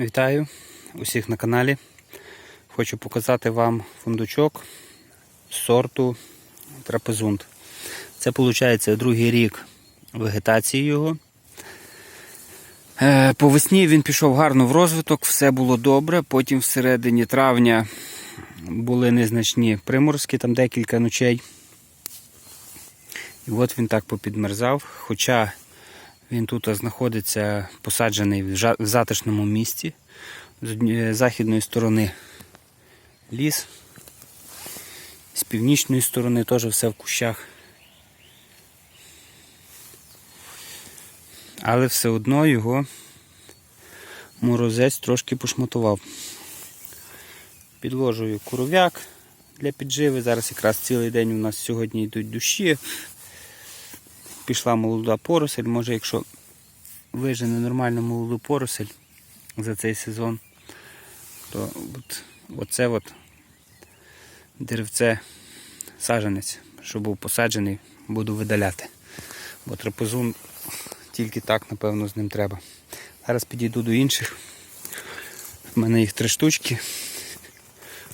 Вітаю усіх на каналі. Хочу показати вам фундучок сорту трапезунд. Це виходить другий рік вегетації його. Е, По весні він пішов гарно в розвиток, все було добре. Потім всередині травня були незначні приморозки, там декілька ночей. І от він так попідмерзав. Хоча він тут знаходиться посаджений в затишному місці. З західної сторони ліс, з північної сторони теж все в кущах. Але все одно його морозець трошки пошматував. Підложую куров'як для підживи. Зараз якраз цілий день у нас сьогодні йдуть дощі. Пішла молода поросель, може якщо вижене нормальну молоду поросель за цей сезон, то от, оце от деревце саджанець, що був посаджений, буду видаляти. Бо трапезун тільки так, напевно, з ним треба. Зараз підійду до інших. У мене їх три штучки.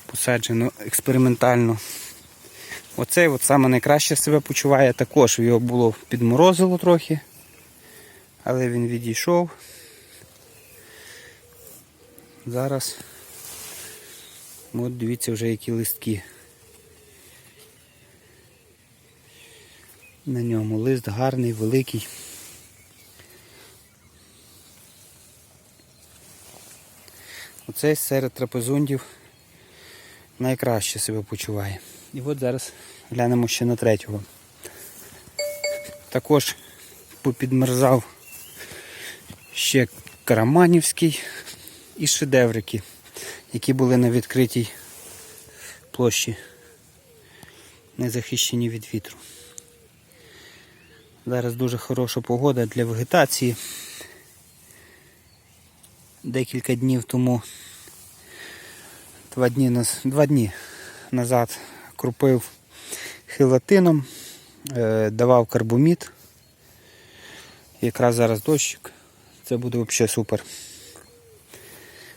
Посаджено експериментально. Оцей от саме найкраще себе почуває також. Його було підморозило трохи, але він відійшов. Зараз от дивіться вже які листки. На ньому лист гарний, великий. Оцей серед трапезундів найкраще себе почуває. І от зараз глянемо ще на третього. Також попідмерзав ще Караманівський і шедеврики, які були на відкритій площі, не захищені від вітру. Зараз дуже хороша погода для вегетації. Декілька днів тому, два дні, два дні назад крупив хилатином, е, давав карбомід. Якраз зараз дощик. Це буде взагалі супер.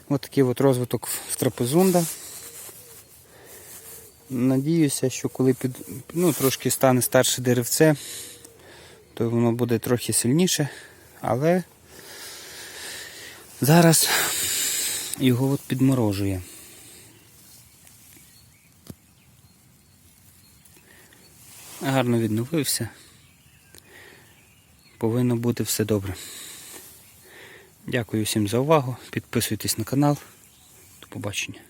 Ось такий от розвиток в трапезунда. Надіюся, що коли під, ну, трошки стане старше деревце, то воно буде трохи сильніше, але зараз його от підморожує. Гарно відновився. Повинно бути все добре. Дякую всім за увагу. Підписуйтесь на канал. До побачення.